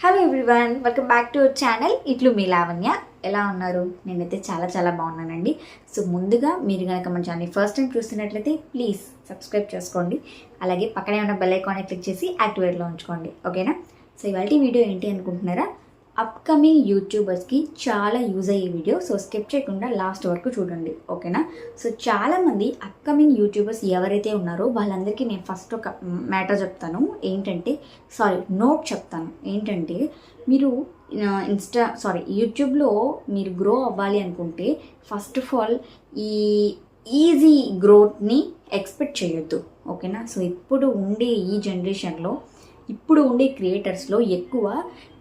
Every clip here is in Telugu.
Hello everyone welcome back to our channel ఇట్లు మీ లావణ్య ఎలా ఉన్నారు? నేనైతే చాలా చాలా బాగున్నానండి. సో ముందుగా మీరు కనుక మన ఛానల్ ఫస్ట్ టైం చూస్తున్నట్లయితే ప్లీజ్ సబ్స్క్రైబ్ చేసుకోండి. అలాగే పక్కనే ఉన్న బెల్ ఐకాన్ని క్లిక్ చేసి యాక్టివేట్లో ఉంచుకోండి. ఓకేనా సో ఇవాళ వీడియో ఏంటి అనుకుంటున్నారా? అప్కమింగ్ యూట్యూబర్స్కి చాలా యూజ్ అయ్యే వీడియో సో స్కిప్ చేయకుండా లాస్ట్ వరకు చూడండి. ఓకేనా సో చాలామంది అప్కమింగ్ యూట్యూబర్స్ ఎవరైతే ఉన్నారో వాళ్ళందరికీ నేను ఫస్ట్ ఒక మ్యాటర్ చెప్తాను. ఏంటంటే సారీ నోట్ చెప్తాను. ఏంటంటే మీరు ఇన్స్టా సారీ యూట్యూబ్లో మీరు గ్రో అవ్వాలి అనుకుంటే ఫస్ట్ ఆఫ్ ఆల్ ఈ ఈజీ గ్రోత్ని ఎక్స్పెక్ట్ చేయొద్దు. ఓకేనా సో ఇప్పుడు ఉండే ఈ జనరేషన్లో ఇప్పుడు ఉండే క్రియేటర్స్లో ఎక్కువ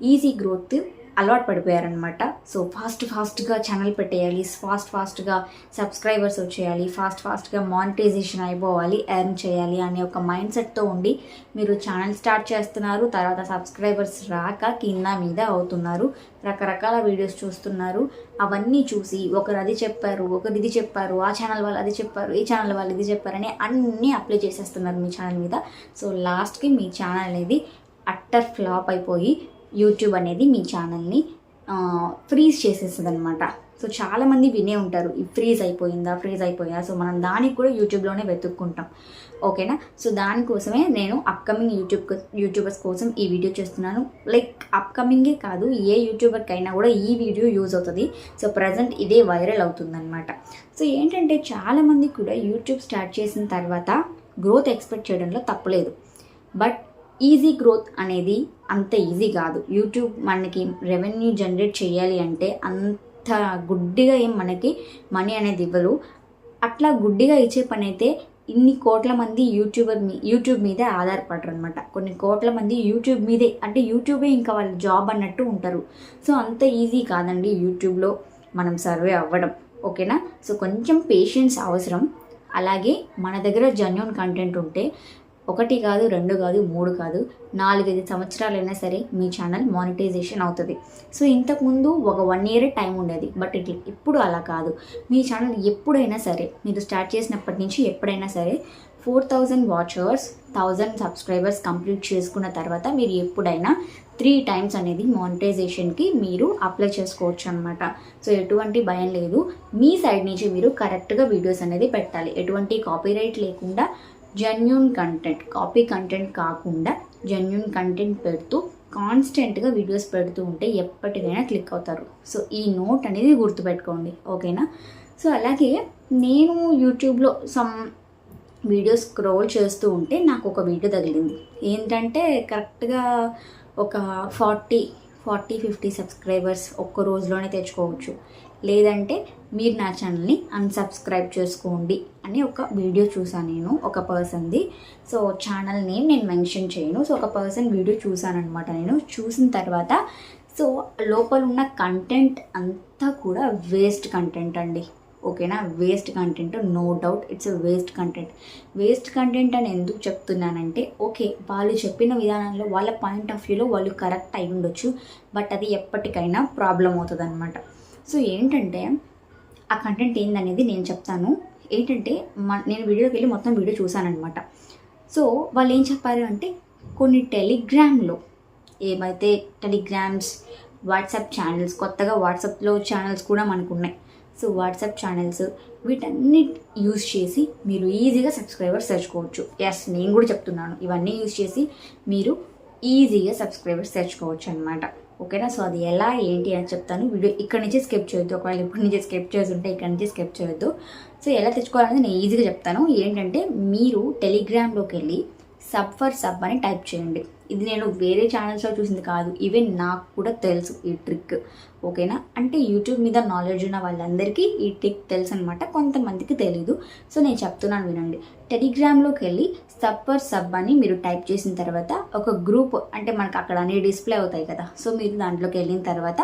ఈజీ గ్రోత్ అలవాటు పడిపోయారనమాట సో ఫాస్ట్ ఫాస్ట్గా ఛానల్ పెట్టేయాలి ఫాస్ట్ ఫాస్ట్గా సబ్స్క్రైబర్స్ వచ్చేయాలి ఫాస్ట్ ఫాస్ట్గా మానిటైజేషన్ అయిపోవాలి ఎర్న్ చేయాలి అనే ఒక మైండ్ సెట్తో ఉండి మీరు ఛానల్ స్టార్ట్ చేస్తున్నారు తర్వాత సబ్స్క్రైబర్స్ రాక కింద మీద అవుతున్నారు రకరకాల వీడియోస్ చూస్తున్నారు అవన్నీ చూసి ఒకరు అది చెప్పారు ఒకరు ఇది చెప్పారు ఆ ఛానల్ వాళ్ళు అది చెప్పారు ఈ ఛానల్ వాళ్ళు ఇది చెప్పారని అన్నీ అప్లై చేసేస్తున్నారు మీ ఛానల్ మీద. సో లాస్ట్కి మీ ఛానల్ అనేది అట్టర్ ఫ్లాప్ అయిపోయి యూట్యూబ్ అనేది మీ ఛానల్ని ఫ్రీజ్ చేసేస్తుంది అనమాట సో చాలామంది వినే ఉంటారు ఈ ఫ్రీజ్ అయిపోయిందా ఫ్రీజ్ అయిపోయిందా సో మనం దానికి కూడా యూట్యూబ్లోనే వెతుక్కుంటాం. ఓకేనా సో దానికోసమే నేను అప్కమింగ్ యూట్యూబ్ యూట్యూబర్స్ కోసం ఈ వీడియో చేస్తున్నాను. లైక్ అప్కమింగే కాదు ఏ యూట్యూబర్కి అయినా కూడా ఈ వీడియో యూజ్ అవుతుంది. సో ప్రజెంట్ ఇదే వైరల్ అవుతుందన్నమాట. సో ఏంటంటే చాలామంది కూడా యూట్యూబ్ స్టార్ట్ చేసిన తర్వాత గ్రోత్ ఎక్స్పెక్ట్ చేయడంలో తప్పలేదు. బట్ ఈజీ గ్రోత్ అనేది అంత ఈజీ కాదు. యూట్యూబ్ మనకి రెవెన్యూ జనరేట్ చేయాలి అంటే అంత గుడ్డిగా ఏం మనకి మనీ అనేది ఇవ్వరు అట్లా గుడ్డిగా ఇచ్చే పని అయితే ఇన్ని కోట్ల మంది యూట్యూబర్ మీ యూట్యూబ్ మీదే ఆధారపడరు అనమాట కొన్ని కోట్ల మంది యూట్యూబ్ మీదే అంటే యూట్యూబే ఇంకా వాళ్ళ జాబ్ అన్నట్టు ఉంటారు. సో అంత ఈజీ కాదండి యూట్యూబ్లో మనం సర్వే అవ్వడం. ఓకేనా? సో కొంచెం పేషెన్స్ అవసరం. అలాగే మన దగ్గర జెన్యున్ కంటెంట్ ఉంటే ఒకటి కాదు రెండు కాదు మూడు కాదు నాలుగైదు సంవత్సరాలైనా సరే మీ ఛానల్ మానిటైజేషన్ అవుతుంది. సో ఇంతకుముందు ఒక వన్ ఇయర్ టైం ఉండేది. బట్ ఇట్లా ఇప్పుడు అలా కాదు. మీ ఛానల్ ఎప్పుడైనా సరే మీరు స్టార్ట్ చేసినప్పటి నుంచి ఎప్పుడైనా సరే four thousand watchers thousand subscribers complete చేసుకున్న తర్వాత మీరు ఎప్పుడైనా త్రీ టైమ్స్ అనేది మానిటైజేషన్కి మీరు అప్లై చేసుకోవచ్చు అనమాట సో ఎటువంటి భయం లేదు. మీ సైడ్ నుంచి మీరు కరెక్ట్గా వీడియోస్ అనేది పెట్టాలి. ఎటువంటి కాపీరైట్ లేకుండా జెన్యున్ కంటెంట్ కాపీ కంటెంట్ కాకుండా జెన్యున్ కంటెంట్ పెడుతూ కాన్స్టెంట్గా వీడియోస్ పెడుతూ ఉంటే ఎప్పటికైనా క్లిక్ అవుతారు. సో ఈ నోట్ అనేది గుర్తుపెట్టుకోండి. ఓకేనా సో అలాగే నేను యూట్యూబ్లో సమ్ వీడియోస్ స్క్రోల్ చేస్తూ ఉంటే నాకు ఒక వీడియో తగిలింది. ఏంటంటే కరెక్ట్గా ఒక ఫార్టీ ఫార్టీ ఫిఫ్టీ సబ్స్క్రైబర్స్ ఒక్క రోజులోనే తెచ్చుకోవచ్చు. లేదంటే మీరు నా ఛానల్ని అన్సబ్స్క్రైబ్ చేసుకోండి అని ఒక వీడియో చూసాను నేను ఒక పర్సన్ది సో ఛానల్ నేమ్ నేను మెన్షన్ చేయను. సో ఒక పర్సన్ వీడియో చూసానమాట నేను. చూసిన తర్వాత సో లోపల ఉన్న కంటెంట్ అంతా కూడా వేస్ట్ కంటెంట్ అండి. ఓకేనా waste content no doubt it's waste content waste content అని ఎందుకు చెప్తున్నానంటే ఓకే వాళ్ళు చెప్పిన విధానంలో వాళ్ళ పాయింట్ ఆఫ్ వ్యూలో వాళ్ళు కరెక్ట్ అయి ఉండొచ్చు బట్ అది ఎప్పటికైనా ప్రాబ్లం అవుతుంది అనమాట సో ఏంటంటే ఆ కంటెంట్ ఏందనేది నేను చెప్తాను. ఏంటంటే మ నేను వీడియోకి వెళ్ళి మొత్తం వీడియో చూశానమాట సో వాళ్ళు ఏం చెప్పారు అంటే కొన్ని టెలిగ్రామ్లో ఏమైతే టెలిగ్రామ్స్ వాట్సాప్ ఛానల్స్ కొత్తగా వాట్సాప్లో ఛానల్స్ కూడా మనకు ఉన్నాయి సో వాట్సాప్ ఛానల్స్ వీటన్ని యూజ్ చేసి మీరు ఈజీగా సబ్స్క్రైబర్స్ తెచ్చుకోవచ్చు ఎస్ నేను కూడా చెప్తున్నాను. ఇవన్నీ యూజ్ చేసి మీరు ఈజీగా సబ్స్క్రైబర్స్ తెచ్చుకోవచ్చు అనమాట ఓకేనా? సో అది ఎలా ఏంటి అని చెప్తాను. వీడియో ఇక్కడ నుంచి స్కెప్ చేయొద్దు. ఒకవేళ ఇప్పటి నుంచి స్కెప్ చేస్తుంటే ఇక్కడ నుంచి స్కెప్ చేయొద్దు. సో ఎలా తెచ్చుకోవాలనేది నేను ఈజీగా చెప్తాను. ఏంటంటే మీరు టెలిగ్రామ్లోకి వెళ్ళి సబ్ ఫర్ సబ్ అని టైప్ చేయండి. ఇది నేను వేరే ఛానల్స్లో చూసింది కాదు. ఈవెన్ నాకు కూడా తెలుసు ఈ ట్రిక్ ఓకేనా అంటే యూట్యూబ్ మీద నాలెడ్జ్ ఉన్న వాళ్ళందరికీ ఈ ట్రిక్ తెలుసు అనమాట కొంతమందికి తెలీదు. సో నేను చెప్తున్నాను వినండి. టెలిగ్రామ్లోకి వెళ్ళి సబ్ సబ్ అని మీరు టైప్ చేసిన తర్వాత ఒక గ్రూప్ అంటే మనకు అక్కడ అన్ని డిస్ప్లే అవుతాయి కదా. సో మీరు దాంట్లోకి వెళ్ళిన తర్వాత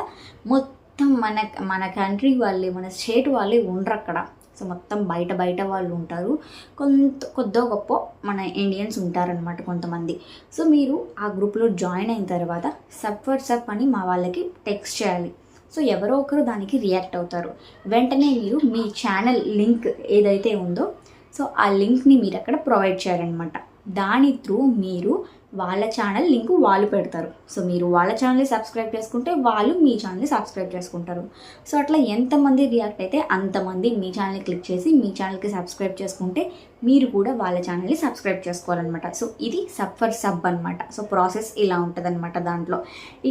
మొత్తం మన మన కంట్రీ వాళ్ళే మన స్టేట్ వాళ్ళే ఉండరు అక్కడ సో మొత్తం బయట బయట వాళ్ళు ఉంటారు. కొంత కొద్దో గొప్ప మన ఇండియన్స్ ఉంటారనమాట కొంతమంది. సో మీరు ఆ గ్రూప్లో జాయిన్ అయిన తర్వాత సబ్ ఫర్ సబ్ అని మా వాళ్ళకి టెక్స్ట్ చేయాలి. సో ఎవరో ఒకరు దానికి రియాక్ట్ అవుతారు. వెంటనే మీరు మీ ఛానల్ లింక్ ఏదైతే ఉందో సో ఆ లింక్ని మీరు అక్కడ ప్రొవైడ్ చేయాలన్నమాట. దాని త్రూ మీరు వాళ్ళ ఛానల్ లింక్ వాళ్ళు పెడతారు. సో మీరు వాళ్ళ ఛానల్ని సబ్స్క్రైబ్ చేసుకుంటే వాళ్ళు మీ ఛానల్ని సబ్స్క్రైబ్ చేసుకుంటారు. సో అట్లా ఎంతమంది రియాక్ట్ అయితే అంతమంది మీ ఛానల్ని క్లిక్ చేసి మీ ఛానల్కి సబ్స్క్రైబ్ చేసుకుంటే మీరు కూడా వాళ్ళ ఛానల్ని సబ్స్క్రైబ్ చేసుకోవాలన్నమాట. సో ఇది సబ్ ఫర్ సబ్ అనమాట సో ప్రాసెస్ ఇలా ఉంటుందన్నమాట దాంట్లో.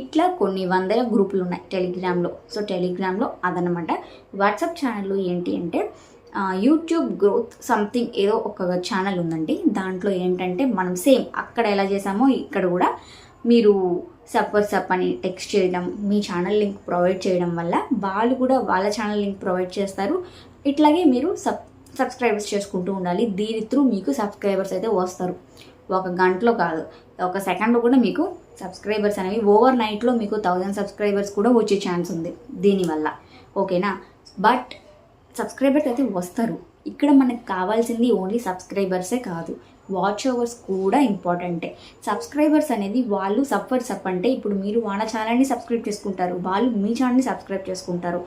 ఇట్లా కొన్ని వందల గ్రూపులు ఉన్నాయి టెలిగ్రామ్లో. సో టెలిగ్రామ్లో అదనమాట వాట్సాప్ ఛానల్లో ఏంటి అంటే యూట్యూబ్ గ్రోత్ సంథింగ్ ఏదో ఒక ఛానల్ ఉందండి. దాంట్లో ఏంటంటే మనం సేమ్ అక్కడ ఎలా చేసామో ఇక్కడ కూడా మీరు సపోజ్ సప్ అని టెక్స్ట్ చేయడం మీ ఛానల్ లింక్ ప్రొవైడ్ చేయడం వల్ల వాళ్ళు కూడా వాళ్ళ ఛానల్ లింక్ ప్రొవైడ్ చేస్తారు. ఇట్లాగే మీరు సబ్ సబ్స్క్రైబర్స్ చేసుకుంటూ ఉండాలి. దీని త్రూ మీకు సబ్స్క్రైబర్స్ అయితే వస్తారు. ఒక గంటలో కాదు ఒక సెకండ్లో కూడా మీకు సబ్స్క్రైబర్స్ అనేవి ఓవర్ నైట్లో మీకు థౌజండ్ సబ్స్క్రైబర్స్ కూడా వచ్చే ఛాన్స్ ఉంది దీనివల్ల. ఓకేనా బట్ సబ్స్క్రైబర్స్ అయితే వస్తారు. ఇక్కడ మనకు కావాల్సింది ఓన్లీ సబ్స్క్రైబర్సే కాదు. వాచ్ ఓవర్స్ కూడా ఇంపార్టెంటే. సబ్స్క్రైబర్స్ అనేది వాళ్ళు సఫర్స్ అప్ అంటే ఇప్పుడు మీరు వాళ్ళ ఛానల్ని సబ్స్క్రైబ్ చేసుకుంటారు వాళ్ళు మీ ఛానల్ని సబ్స్క్రైబ్ చేసుకుంటారు.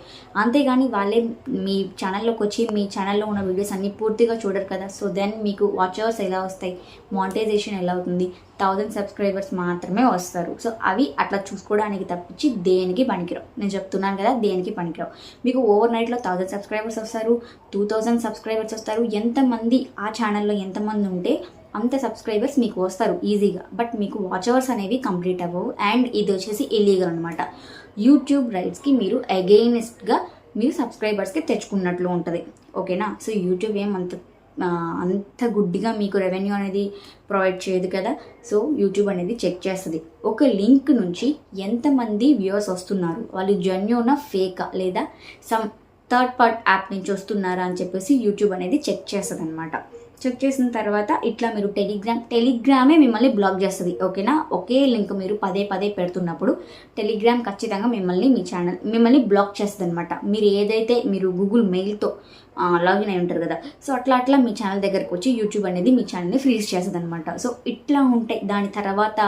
అంతేగాని వాళ్ళే మీ ఛానల్లోకి వచ్చి మీ ఛానల్లో ఉన్న వీడియోస్ అన్నీ పూర్తిగా చూడరు కదా. సో దెన్ మీకు వాచ్ అవర్స్ ఎలా వస్తాయి? మానిటైజేషన్ ఎలా అవుతుంది? థౌజండ్ సబ్స్క్రైబర్స్ మాత్రమే వస్తారు. సో అవి అట్లా చూసుకోవడానికి తప్పించి దేనికి పనికిరావు. నేను చెప్తున్నాను కదా దేనికి పనికిరావు. మీకు ఓవర్ నైట్లో థౌజండ్ సబ్స్క్రైబర్స్ వస్తారు టూ థౌజండ్ సబ్స్క్రైబర్స్ వస్తారు. ఎంతమంది ఆ ఛానల్లో ఎంతమంది ఉంటే అంత సబ్స్క్రైబర్స్ మీకు వస్తారు ఈజీగా బట్ మీకు వాచ్ అవర్స్ అనేవి కంప్లీట్ అవ్వవు. అండ్ ఇది వచ్చేసి ఇల్లీగల్ అనమాట యూట్యూబ్ రైట్స్కి మీరు అగెయినెస్ట్గా మీరు సబ్స్క్రైబర్స్కి తెచ్చుకున్నట్లు ఉంటుంది. ఓకేనా సో యూట్యూబ్ ఏం అంత అంత గుడ్డిగా మీకు రెవెన్యూ అనేది ప్రొవైడ్ చేయదు కదా? సో యూట్యూబ్ అనేది చెక్ చేస్తుంది. ఒక లింక్ నుంచి ఎంతమంది వ్యూవర్స్ వస్తున్నారు? వాళ్ళు జెన్యున ఫేకా లేదా సమ్ థర్డ్ పార్ట్ యాప్ నుంచి వస్తున్నారా అని చెప్పేసి యూట్యూబ్ అనేది చెక్ చేస్తుంది అనమాట చెక్ చేసిన తర్వాత ఇట్లా మీరు టెలిగ్రామ్ టెలిగ్రామే మిమ్మల్ని బ్లాక్ చేస్తుంది ఓకేనా? ఒకే లింక్ మీరు పదే పదే పెడుతున్నప్పుడు టెలిగ్రామ్ ఖచ్చితంగా మిమ్మల్ని మీ ఛానల్ మిమ్మల్ని బ్లాక్ చేస్తుంది అనమాట మీరు ఏదైతే మీరు గూగుల్ మెయిల్తో లాగిన్ అయి ఉంటారు కదా సో అట్లా అట్లా మీ ఛానల్ దగ్గరకు వచ్చి యూట్యూబ్ అనేది మీ ఛానల్ని ఫ్రీజ్ చేస్తుంది అనమాట సో ఇట్లా ఉంటాయి దాని తర్వాత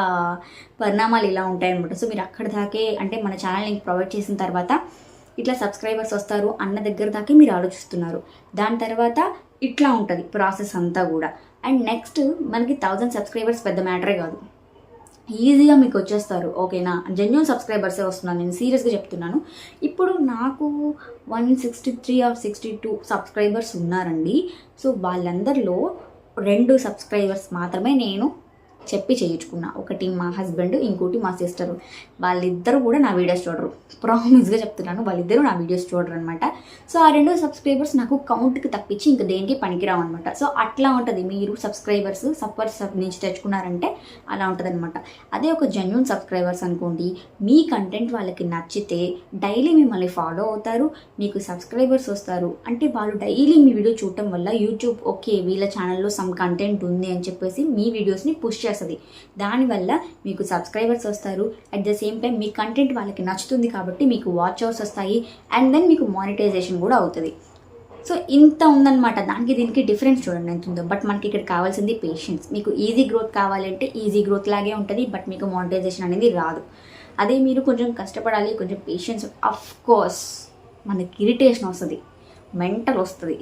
పరిణామాలు ఇలా ఉంటాయి అనమాట సో మీరు అక్కడ దాకే అంటే మన ఛానల్ లింక్ ప్రొవైడ్ చేసిన తర్వాత ఇట్లా సబ్స్క్రైబర్స్ వస్తారు అన్న దగ్గర దాకా మీరు ఆలోచిస్తున్నారు. దాని తర్వాత ఇట్లా ఉంటుంది ప్రాసెస్ అంతా కూడా. అండ్ నెక్స్ట్ మనకి థౌజండ్ సబ్స్క్రైబర్స్ పెద్ద మ్యాటరే కాదు. ఈజీగా మీకు వచ్చేస్తారు. ఓకేనా? జెన్యున్ సబ్స్క్రైబర్సే వస్తున్నాను. నేను సీరియస్గా చెప్తున్నాను. ఇప్పుడు నాకు one sixty three or sixty two subscribers ఉన్నారండి. సో వాళ్ళందరిలో రెండు సబ్స్క్రైబర్స్ మాత్రమే నేను చెప్పి చేయించుకున్నా. ఒకటి మా హస్బెండ్ ఇంకోటి మా సిస్టర్ వాళ్ళిద్దరూ కూడా నా వీడియోస్ చూడరు. ప్రామిస్గా చెప్తున్నాను వాళ్ళిద్దరూ నా వీడియోస్ చూడరు అనమాట సో ఆ రెండు సబ్స్క్రైబర్స్ నాకు కౌంట్కి తప్పించి ఇంకా దేనికి పనికిరావు అనమాట సో అట్లా ఉంటుంది. మీరు సబ్స్క్రైబర్స్ సప్పర్ సబ్ నుంచి తెచ్చుకున్నారంటే అలా ఉంటుంది అనమాట అదే ఒక జెన్యున్ సబ్స్క్రైబర్స్ అనుకోండి మీ కంటెంట్ వాళ్ళకి నచ్చితే డైలీ మిమ్మల్ని ఫాలో అవుతారు మీకు సబ్స్క్రైబర్స్ వస్తారు. అంటే వాళ్ళు డైలీ మీ వీడియో చూడటం వల్ల యూట్యూబ్ ఓకే వీళ్ళ ఛానల్లో సమ్ కంటెంట్ ఉంది అని చెప్పేసి మీ వీడియోస్ని పుష్ చేస్తారు. చేస్తుంది. దానివల్ల మీకు సబ్స్క్రైబర్స్ వస్తారు. అట్ ద సేమ్ టైం మీ కంటెంట్ వాళ్ళకి నచ్చుతుంది కాబట్టి మీకు వాచ్ అవర్స్ వస్తాయి. అండ్ దెన్ మీకు మానిటైజేషన్ కూడా అవుతుంది. సో ఇంత ఉందన్నమాట. దానికి దీనికి డిఫరెన్స్ చూడండి ఎంత ఉందో. బట్ మనకి ఇక్కడ కావాల్సింది పేషెన్స్ మీకు ఈజీ గ్రోత్ కావాలంటే ఈజీ గ్రోత్ లాగే ఉంటుంది. బట్ మీకు మానిటైజేషన్ అనేది రాదు. అదే మీరు కొంచెం కష్టపడాలి. కొంచెం పేషెన్స్ అఫ్ కోర్స్ మనకి ఇరిటేషన్ వస్తుంది. మెంటల్ వస్తుంది.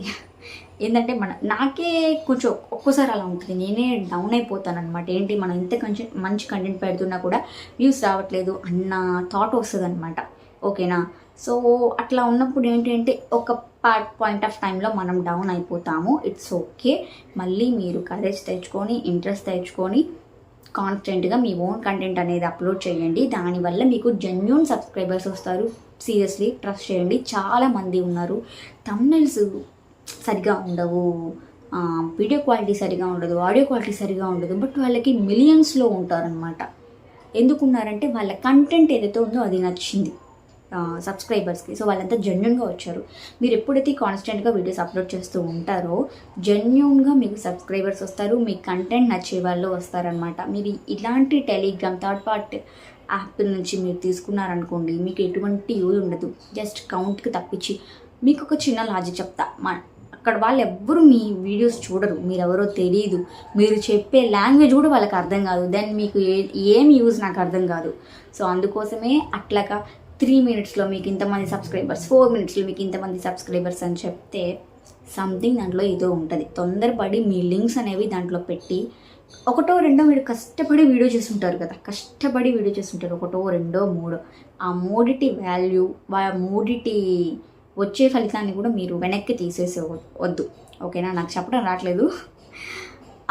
ఏంటంటే మన నాకే కొంచెం ఒక్కోసారి అలా ఉంటుంది. నేనే డౌన్ అయిపోతాను అనమాట ఏంటి మనం ఇంత కంచె మంచి కంటెంట్ పెడుతున్నా కూడా వ్యూస్ రావట్లేదు అన్న థాట్ వస్తుంది అనమాట ఓకేనా? సో అట్లా ఉన్నప్పుడు ఏంటంటే ఒక పార్ట్ పాయింట్ ఆఫ్ టైంలో మనం డౌన్ అయిపోతాము. ఇట్స్ ఓకే మళ్ళీ మీరు కరేజ్ తెచ్చుకొని ఇంట్రెస్ట్ తెచ్చుకొని కాన్స్టెంట్గా మీ ఓన్ కంటెంట్ అనేది అప్లోడ్ చేయండి. దానివల్ల మీకు జెన్యున్ సబ్స్క్రైబర్స్ వస్తారు. సీరియస్లీ ట్రస్ట్ చేయండి. చాలామంది ఉన్నారు. తమ్నెల్స్ సరిగా ఉండవు. వీడియో క్వాలిటీ సరిగా ఉండదు ఆడియో క్వాలిటీ సరిగా ఉండదు. బట్ వాళ్ళకి మిలియన్స్లో ఉంటారనమాట ఎందుకున్నారంటే వాళ్ళ కంటెంట్ ఏదైతే ఉందో అది నచ్చింది. సబ్స్క్రైబర్స్కి. సో వాళ్ళంతా జెన్యున్గా వచ్చారు. మీరు ఎప్పుడైతే కాన్స్టెంట్గా వీడియోస్ అప్లోడ్ చేస్తూ ఉంటారో జెన్యున్గా మీకు సబ్స్క్రైబర్స్ వస్తారు మీ కంటెంట్ నచ్చే వాళ్ళు వస్తారనమాట మీరు ఇలాంటి టెలిగ్రామ్ థర్డ్ పార్ట్ యాప్ నుంచి మీరు తీసుకున్నారనుకోండి మీకు ఎటువంటి యూజ్ ఉండదు. జస్ట్ కౌంట్కి తప్పించి మీకు ఒక చిన్న లాజిక్ చెప్తా. మా అక్కడ వాళ్ళు ఎవ్వరు మీ వీడియోస్ చూడరు మీరు ఎవరో తెలియదు మీరు చెప్పే లాంగ్వేజ్ కూడా వాళ్ళకి అర్థం కాదు. దెన్ మీకు ఏ ఏం యూజ్ నాకు అర్థం కాదు. సో అందుకోసమే అట్లాగా త్రీ మినిట్స్లో మీకు ఇంతమంది సబ్స్క్రైబర్స్ ఫోర్ మినిట్స్లో మీకు ఇంతమంది సబ్స్క్రైబర్స్ అని చెప్తే సంథింగ్ దాంట్లో ఏదో ఉంటుంది. తొందరపడి మీ లింక్స్ అనేవి దాంట్లో పెట్టి ఒకటో రెండో మీరు కష్టపడి వీడియో చేస్తుంటారు కదా. కష్టపడి వీడియో చేస్తుంటారు ఒకటో రెండో మూడో. ఆ మూడిటి వాల్యూ మూడిటి వచ్చే ఫలితాన్ని కూడా మీరు వెనక్కి తీసేసే వద్దు. ఓకేనా? నాకు చెప్పడం రావట్లేదు.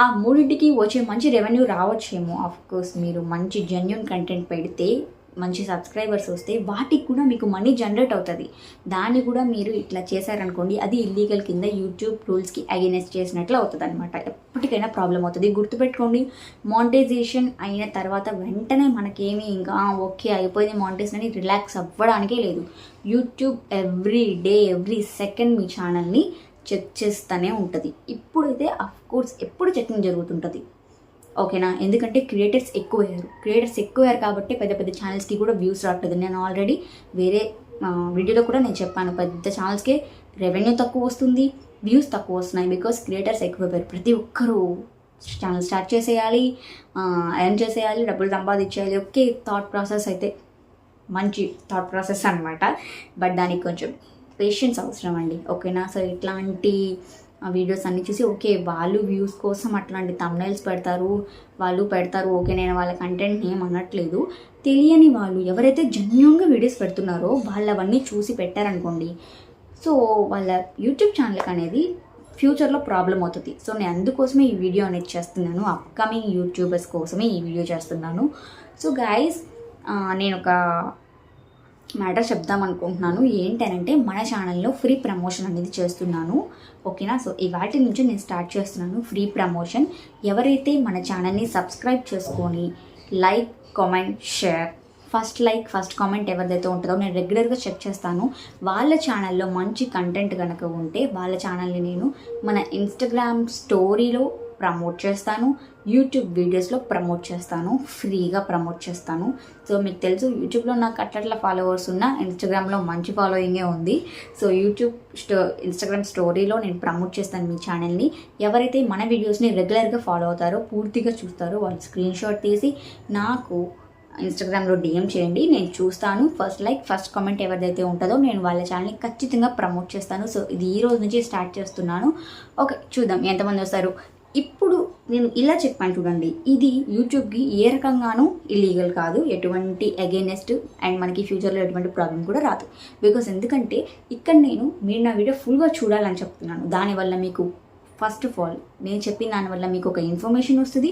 ఆ మూడింటికి వచ్చే మంచి రెవెన్యూ రావచ్చేమో. ఆఫ్ కోర్స్ మీరు మంచి జెన్యున్ కంటెంట్ పెడితే మంచి సబ్స్క్రైబర్స్ వస్తే వాటికి కూడా మీకు మనీ జనరేట్ అవుతుంది. దాన్ని కూడా మీరు ఇట్లా చేశారనుకోండి అది ఇల్లీగల్ కింద యూట్యూబ్ రూల్స్కి అగెనెస్ట్ చేసినట్లు అవుతుంది అనమాట ఎప్పటికైనా ప్రాబ్లం అవుతుంది. గుర్తుపెట్టుకోండి మానిటైజేషన్ అయిన తర్వాత వెంటనే మనకేమీ ఇంకా ఓకే అయిపోయింది మానిటైజేషన్ అని రిలాక్స్ అవ్వడానికే లేదు. YouTube every day every second మీ ఛానల్ని చెక్ చేస్తూనే ఉంటుంది. ఇప్పుడైతే అఫ్ కోర్స్ ఎప్పుడు చెకింగ్ జరుగుతుంటుంది. ఓకేనా? ఎందుకంటే క్రియేటర్స్ ఎక్కువయ్యారు. క్రియేటర్స్ ఎక్కువయ్యారు కాబట్టి పెద్ద పెద్ద ఛానల్స్కి కూడా వ్యూస్ రావట్లేదు. నేను ఆల్రెడీ వేరే వీడియోలో కూడా నేను చెప్పాను. పెద్ద ఛానల్స్కే రెవెన్యూ తక్కువ వస్తుంది వ్యూస్ తక్కువ వస్తున్నాయి బికాస్ క్రియేటర్స్ ఎక్కువైపోయారు. ప్రతి ఒక్కరూ ఛానల్ స్టార్ట్ చేసేయాలి ఎర్న్ చేసేయాలి డబ్బులు సంపాదించేయాలి. ఓకే థాట్ ప్రాసెస్ అయితే మంచి థాట్ ప్రాసెస్ అనమాట బట్ దానికి కొంచెం పేషెన్స్ అవసరం అండి ఓకేనా? సో ఇట్లాంటి వీడియోస్ అన్ని చూసి ఓకే వాళ్ళు వ్యూస్ కోసం అట్లాంటి తమ్నైల్స్ పెడతారు వాళ్ళు పెడతారు ఓకే నేను వాళ్ళ కంటెంట్ ఏం అనట్లేదు. తెలియని వాళ్ళు ఎవరైతే జెన్యున్గా వీడియోస్ పెడుతున్నారో వాళ్ళవన్నీ చూసి పెట్టారనుకోండి. సో వాళ్ళ యూట్యూబ్ ఛానల్కి అనేది ఫ్యూచర్లో ప్రాబ్లం అవుతుంది. సో నేను అందుకోసమే ఈ వీడియో అనేది చేస్తున్నాను. అప్కమింగ్ యూట్యూబర్స్ కోసమే ఈ వీడియో చేస్తున్నాను. సో గైస్ నేను ఒక మ్యాటర్ చెప్దాం అనుకుంటున్నాను. ఏంటనంటే మన ఛానల్లో ఫ్రీ ప్రమోషన్ అనేది చేస్తున్నాను. ఓకేనా? సో ఇవాటి నుంచి నేను స్టార్ట్ చేస్తున్నాను. Free promotion. ఎవరైతే మన ఛానల్ని సబ్స్క్రైబ్ చేసుకొని like comment share first like first comment ఎవరిదైతే ఉంటుందో నేను రెగ్యులర్గా చెక్ చేస్తాను. వాళ్ళ ఛానల్లో మంచి కంటెంట్ కనుక ఉంటే వాళ్ళ ఛానల్ని నేను మన ఇన్స్టాగ్రామ్ స్టోరీలో ప్రమోట్ చేస్తాను. యూట్యూబ్ వీడియోస్లో ప్రమోట్ చేస్తాను ఫ్రీగా ప్రమోట్ చేస్తాను. సో మీకు తెలుసు యూట్యూబ్లో నాకు అట్లట్ల ఫాలోవర్స్ ఉన్న ఇన్స్టాగ్రామ్లో మంచి ఫాలోయింగే ఉంది. సో యూట్యూబ్ స్టో ఇన్స్టాగ్రామ్ స్టోరీలో నేను ప్రమోట్ చేస్తాను మీ ఛానల్ని ఎవరైతే మన వీడియోస్ని రెగ్యులర్గా ఫాలో అవుతారో పూర్తిగా చూస్తారో వాళ్ళు స్క్రీన్ షాట్ తీసి నాకు ఇన్స్టాగ్రామ్లో డిఎం చేయండి. నేను చూస్తాను. ఫస్ట్ లైక్ ఫస్ట్ కామెంట్ ఎవరిదైతే ఉంటుందో నేను వాళ్ళ ఛానల్ని ఖచ్చితంగా ప్రమోట్ చేస్తాను. సో ఇది ఈ రోజు నుంచి స్టార్ట్ చేస్తున్నాను. ఓకే చూద్దాం ఎంతమంది వస్తారు. ఇప్పుడు నేను ఇలా చెప్పాను చూడండి. ఇది యూట్యూబ్కి ఏ రకంగానూ ఇల్లీగల్ కాదు. ఎటువంటి అగేనెస్ట్ అండ్ మనకి ఫ్యూచర్లో ఎటువంటి ప్రాబ్లం కూడా రాదు. బికాస్ ఎందుకంటే ఇక్కడ నేను మీరు నా వీడియో ఫుల్గా చూడాలని చెప్తున్నాను. దానివల్ల మీకు ఫస్ట్ ఆఫ్ ఆల్ నేను చెప్పిన దానివల్ల మీకు ఒక ఇన్ఫర్మేషన్ వస్తుంది.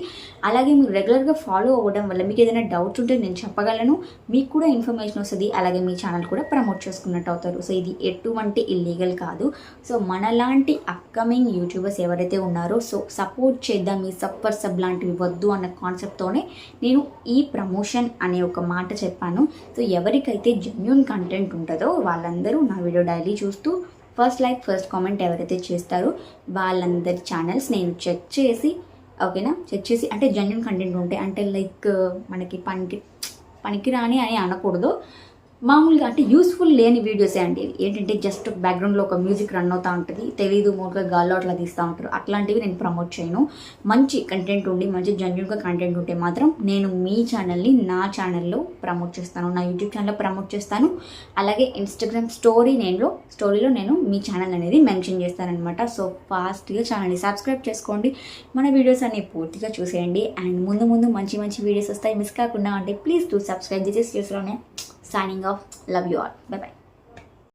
అలాగే మీరు రెగ్యులర్గా ఫాలో అవ్వడం వల్ల మీకు ఏదైనా డౌట్స్ ఉంటే నేను చెప్పగలను. మీకు కూడా ఇన్ఫర్మేషన్ వస్తుంది. అలాగే మీ ఛానల్ కూడా ప్రమోట్ చేసుకున్నట్టు అవుతారు. సో ఇది ఎటువంటి ఇల్లీగల్ కాదు. సో మనలాంటి అప్కమింగ్ యూట్యూబర్స్ ఎవరైతే ఉన్నారో సో సపోర్ట్ చేద్దాం. ఈ సప్పర్ సబ్ లాంటివి వద్దు అన్న కాన్సెప్ట్తోనే నేను ఈ ప్రమోషన్ అనే ఒక మాట చెప్పాను. సో ఎవరికైతే జెన్యున్ కంటెంట్ ఉంటుందో వాళ్ళందరూ నా వీడియో డైలీ చూస్తూ ఫస్ట్ లైక్ ఫస్ట్ కామెంట్ ఎవరైతే చేస్తారో వాళ్ళందరి ఛానల్స్ నేను చెక్ చేసి ఓకేనా? చెక్ చేసి అంటే జెన్యున్ కంటెంట్ ఉంటాయి అంటే లైక్ మనకి పనికి పనికిరాని అని అనకూడదు. మామూలుగా అంటే యూస్ఫుల్ లేని వీడియోసే అండి. ఏంటంటే జస్ట్ బ్యాక్గ్రౌండ్లో ఒక మ్యూజిక్ రన్ అవుతూ ఉంటుంది. తెలీదు మూడుగా గాల్లో అట్లా తీస్తూ ఉంటారు. అట్లాంటివి నేను ప్రమోట్ చేయను. మంచి కంటెంట్ ఉండి మంచి జన్యున్గా కంటెంట్ ఉంటే మాత్రం నేను మీ ఛానల్ని నా ఛానల్లో ప్రమోట్ చేస్తాను. నా యూట్యూబ్ ఛానల్లో ప్రమోట్ చేస్తాను. అలాగే ఇన్స్టాగ్రామ్ స్టోరీ నేను స్టోరీలో నేను మీ ఛానల్ అనేది మెన్షన్ చేస్తానన్నమాట. సో ఫాస్ట్గా ఛానల్ని సబ్స్క్రైబ్ చేసుకోండి. మన వీడియోస్ అన్ని పూర్తిగా చూసేయండి. అండ్ ముందు ముందు మంచి మంచి వీడియోస్ వస్తాయి. మిస్ కాకుండా అంటే ప్లీజ్ టు సబ్స్క్రైబ్ చేసి ఇస్ చేసిలోనే signing off. Love you all. Bye bye